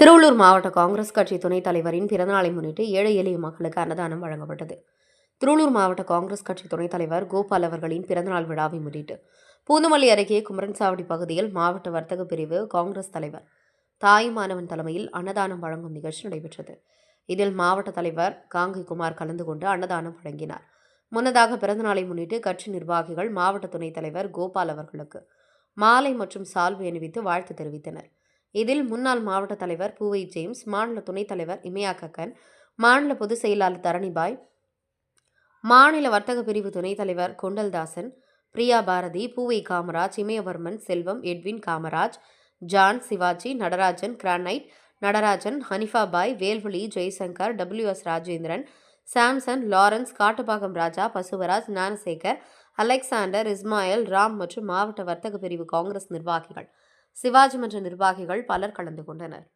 திருவள்ளூர் மாவட்ட காங்கிரஸ் கட்சி துணைத் தலைவரின் பிறந்தநாளை முன்னிட்டு ஏழை எளிய மக்களுக்கு அன்னதானம் வழங்கப்பட்டது. திருவள்ளூர் மாவட்ட காங்கிரஸ் கட்சி துணைத் தலைவர் கோபால் அவர்களின் பிறந்தநாள் விழாவை முன்னிட்டு பூந்தமல்லி அருகே குமரன்சாவடி பகுதியில் மாவட்ட வர்த்தக பிரிவு காங்கிரஸ் தலைவர் தாயுமானவன் தலைமையில் அன்னதானம் வழங்கும் நிகழ்ச்சி நடைபெற்றது. இதில் மாவட்ட தலைவர் காங்கை குமார் கலந்து கொண்டு அன்னதானம் வழங்கினார். முன்னதாக பிறந்தநாளை முன்னிட்டு கட்சி நிர்வாகிகள் மாவட்ட துணைத் தலைவர் கோபால் அவர்களுக்கு மாலை மற்றும் சால்வை அணிவித்து வாழ்த்து தெரிவித்தனர். இதில் முன்னாள் மாவட்ட தலைவர் பூவை ஜேம்ஸ் மாநில துணைத் தலைவர் இமயா கக்கன் மாநில பொதுச் செயலாளர் தரணிபாய் மாநில வர்த்தக பிரிவு துணைத் தலைவர் Kondaldasan Priya Bharathi Poovai Kamaraj Imayavarman Selvam Edwin Kamaraj John Sivaji Natarajan granite Natarajan Hanifa Bhai Velvazhi Jaishankar W S Rajendran Samson Lawrence Kattupakkam Raja Basavaraj Gnanasekar Alexander Ismail Ram மற்றும் மாவட்ட வர்த்தக பிரிவு காங்கிரஸ் நிர்வாகிகள். சிவாஜி மன்ற நிர்வாகிகள் பலர் கலந்து கொண்டனர்.